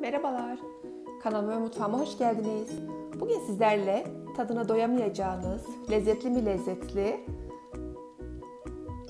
Merhabalar. Kanalıma ve mutfağıma hoş geldiniz. Bugün sizlerle tadına doyamayacağınız, lezzetli mi lezzetli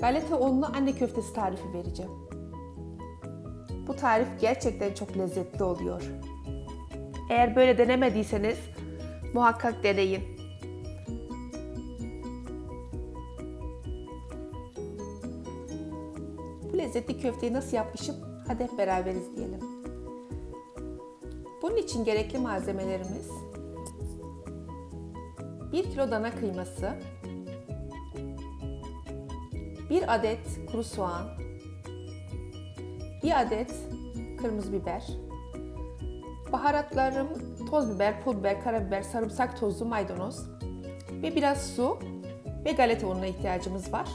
galeta unlu anne köftesi tarifi vereceğim. Bu tarif gerçekten çok lezzetli oluyor. Eğer böyle denemediyseniz muhakkak deneyin. Bu lezzetli köfteyi nasıl yapmışım? Hadi hep beraber izleyelim. Bunun için gerekli malzemelerimiz 1 kilo dana kıyması, 1 adet kuru soğan, 1 adet kırmızı biber, baharatlarım toz biber, pul biber, karabiber, sarımsak tozu, maydanoz ve biraz su ve galeta ununa ihtiyacımız var.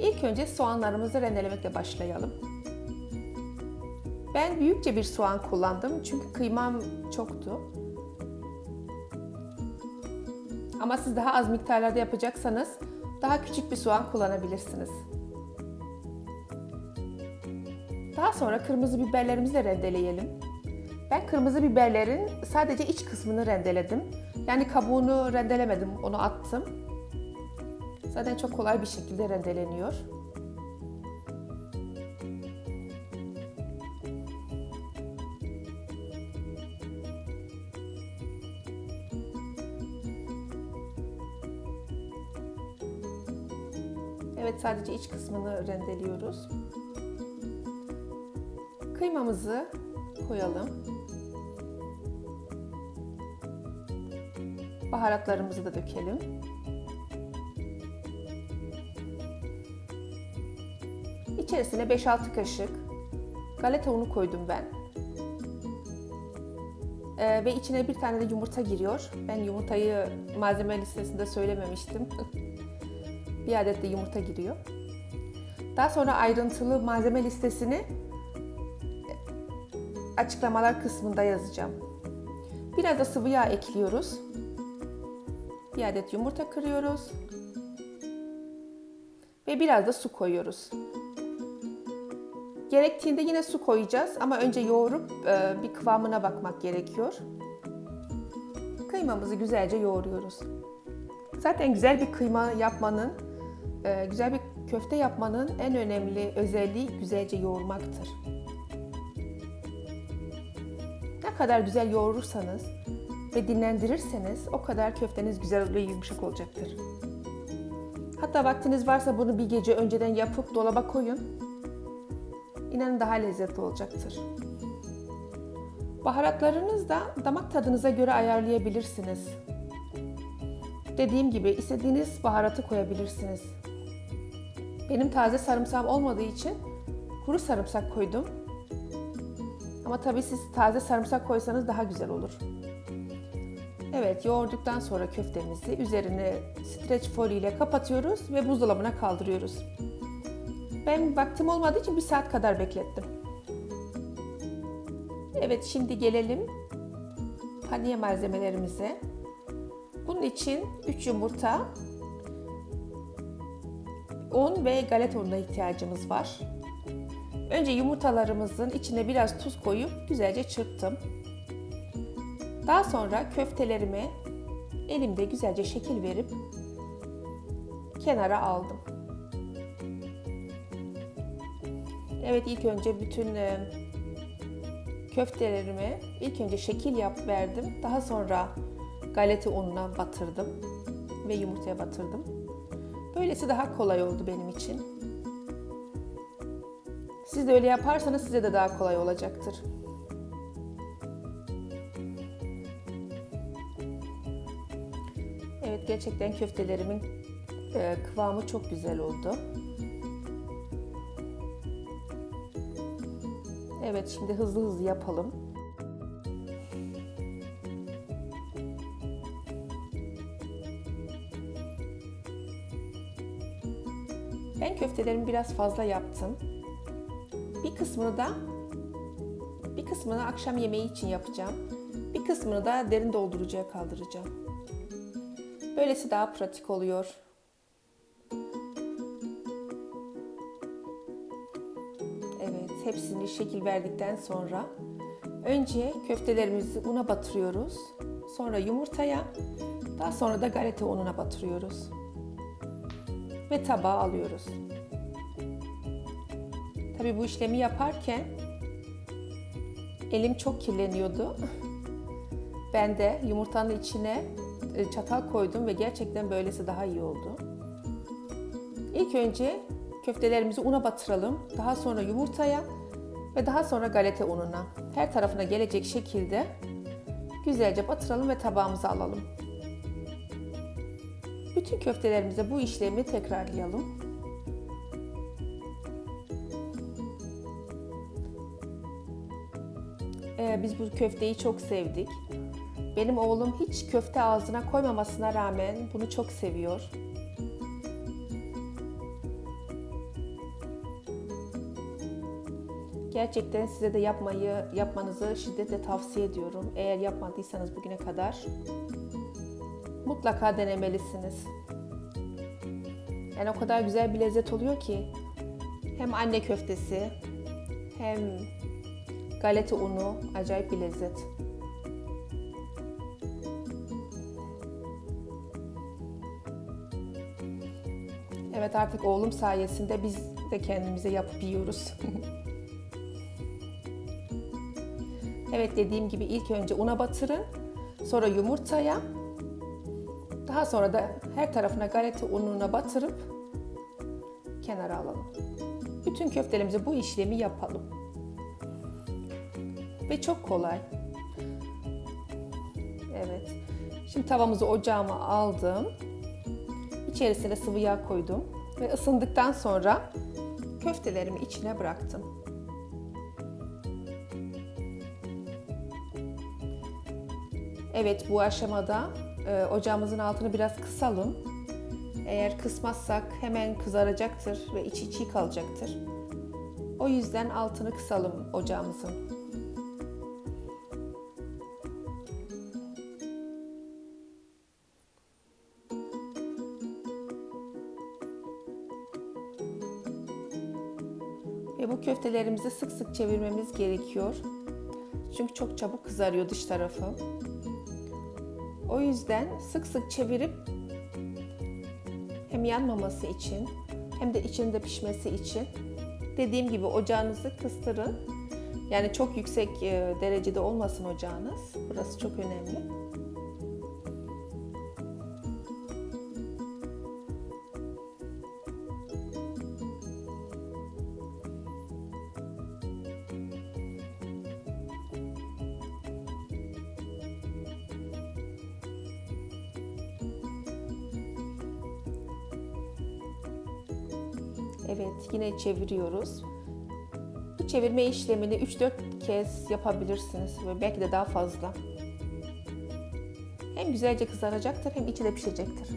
İlk önce soğanlarımızı rendelemekle başlayalım. Ben büyükçe bir soğan kullandım çünkü kıymam çoktu. Ama siz daha az miktarlarda yapacaksanız daha küçük bir soğan kullanabilirsiniz. Daha sonra kırmızı biberlerimizi de rendeleyelim. Ben kırmızı biberlerin sadece iç kısmını rendeledim. Yani kabuğunu rendelemedim, onu attım. Zaten çok kolay bir şekilde rendeleniyor. Evet sadece iç kısmını rendeliyoruz. Kıymamızı koyalım. Baharatlarımızı da dökelim. İçerisine 5-6 kaşık galeta unu koydum ben. Ee, ve içine bir tane de yumurta giriyor. Ben yumurtayı malzeme listesinde söylememiştim. bir adet de yumurta giriyor. Daha sonra ayrıntılı malzeme listesini açıklamalar kısmında yazacağım. Biraz da sıvı yağ ekliyoruz. Bir adet yumurta kırıyoruz. Ve biraz da su koyuyoruz. Gerektiğinde yine su koyacağız ama önce yoğurup e, bir kıvamına bakmak gerekiyor. Kıymamızı güzelce yoğuruyoruz. Zaten güzel bir kıyma yapmanın, e, güzel bir köfte yapmanın en önemli özelliği güzelce yoğurmaktır. Ne kadar güzel yoğurursanız ve dinlendirirseniz o kadar köfteniz güzel ve yumuşak olacaktır. Hatta vaktiniz varsa bunu bir gece önceden yapıp dolaba koyun. İnanın daha lezzetli olacaktır. Baharatlarınızı da damak tadınıza göre ayarlayabilirsiniz. Dediğim gibi istediğiniz baharatı koyabilirsiniz. Benim taze sarımsağım olmadığı için kuru sarımsak koydum. Ama tabii siz taze sarımsak koysanız daha güzel olur. Evet, yoğurduktan sonra köftemizi üzerine streç folyo ile kapatıyoruz ve buzdolabına kaldırıyoruz. Ben vaktim olmadığı için bir saat kadar beklettim. Evet, şimdi gelelim paniye malzemelerimize. Bunun için 3 yumurta, un ve galeta ununa ihtiyacımız var. Önce yumurtalarımızın içine biraz tuz koyup güzelce çırptım. Daha sonra köftelerimi elimde güzelce şekil verip kenara aldım. Evet ilk önce bütün e, köftelerimi ilk önce şekil yap verdim. Daha sonra galeta ununa batırdım ve yumurtaya batırdım. Böylesi daha kolay oldu benim için. Siz de öyle yaparsanız size de daha kolay olacaktır. Evet gerçekten köftelerimin e, kıvamı çok güzel oldu. Evet şimdi hızlı hızlı yapalım. Ben köftelerimi biraz fazla yaptım. Bir kısmını da bir kısmını akşam yemeği için yapacağım. Bir kısmını da derin doldurucuya kaldıracağım. Böylesi daha pratik oluyor. Evet, hepsini şekil verdikten sonra Önce köftelerimizi una batırıyoruz. Sonra yumurtaya, daha sonra da galeta ununa batırıyoruz. Ve tabağa alıyoruz. Tabii bu işlemi yaparken elim çok kirleniyordu. Ben de yumurtanın içine e, çatal koydum ve gerçekten böylesi daha iyi oldu. İlk önce köftelerimizi una batıralım. Daha sonra yumurtaya ve daha sonra galeta ununa. Her tarafına gelecek şekilde güzelce batıralım ve tabağımıza alalım. Bütün köftelerimize bu işlemi tekrarlayalım. Ee, biz bu köfteyi çok sevdik. Benim oğlum hiç köfte ağzına koymamasına rağmen bunu çok seviyor. Gerçekten size de yapmayı yapmanızı şiddetle tavsiye ediyorum. Eğer yapmadıysanız bugüne kadar mutlaka denemelisiniz. Yani o kadar güzel bir lezzet oluyor ki hem anne köftesi hem galeta unu acayip bir lezzet. Evet artık oğlum sayesinde biz de kendimize yapıp yiyoruz. evet dediğim gibi ilk önce una batırın, sonra yumurtaya, daha sonra da her tarafına galeta ununa batırıp kenara alalım. Bütün köftelerimize bu işlemi yapalım. Ve çok kolay. Evet. Şimdi tavamızı ocağıma aldım. İçerisine sıvı yağ koydum ve ısındıktan sonra köftelerimi içine bıraktım. Evet bu aşamada e, ocağımızın altını biraz kısalım. Eğer kısmazsak hemen kızaracaktır ve içi çiğ kalacaktır. O yüzden altını kısalım ocağımızın. Ve bu köftelerimizi sık sık çevirmemiz gerekiyor. Çünkü çok çabuk kızarıyor dış tarafı. O yüzden sık sık çevirip hem yanmaması için hem de içinde pişmesi için dediğim gibi ocağınızı kıstırın. Yani çok yüksek e, derecede olmasın ocağınız. Burası çok önemli. Evet, yine çeviriyoruz. Bu çevirme işlemini 3-4 kez yapabilirsiniz ve belki de daha fazla. Hem güzelce kızaracaktır hem içi de pişecektir.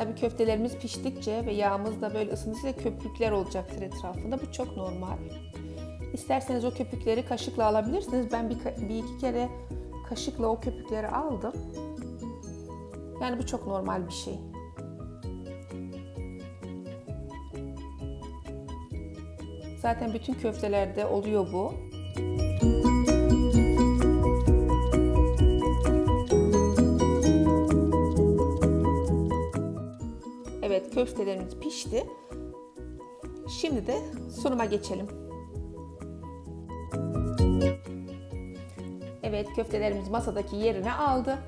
Tabii köftelerimiz piştikçe ve yağımız da böyle ısındıkça köpükler olacaktır etrafında. Bu çok normal. İsterseniz o köpükleri kaşıkla alabilirsiniz. Ben bir, bir iki kere kaşıkla o köpükleri aldım. Yani bu çok normal bir şey. Zaten bütün köftelerde oluyor bu. Köftelerimiz pişti. Şimdi de sunuma geçelim. Evet köftelerimiz masadaki yerini aldı.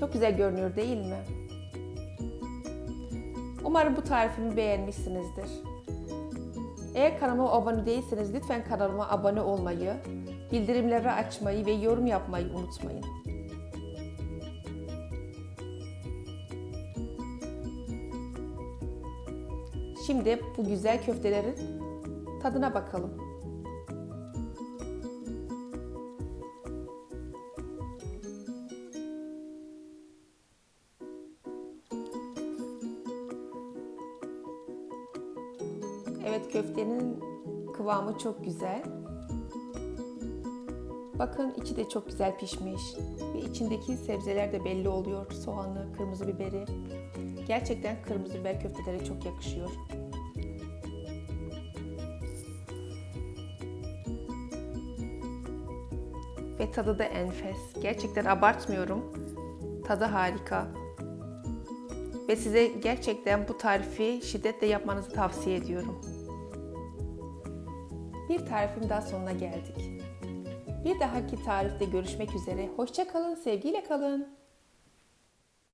Çok güzel görünüyor değil mi? Umarım bu tarifimi beğenmişsinizdir. Eğer kanalıma abone değilseniz lütfen kanalıma abone olmayı, bildirimleri açmayı ve yorum yapmayı unutmayın. Şimdi bu güzel köftelerin tadına bakalım. Evet köftenin kıvamı çok güzel. Bakın içi de çok güzel pişmiş ve içindeki sebzeler de belli oluyor. Soğanı, kırmızı biberi. Gerçekten kırmızı biber köftelere çok yakışıyor. Ve tadı da enfes. Gerçekten abartmıyorum. Tadı harika. Ve size gerçekten bu tarifi şiddetle yapmanızı tavsiye ediyorum. Bir tarifin daha sonuna geldik. Bir dahaki tarifte görüşmek üzere. Hoşça kalın, sevgiyle kalın.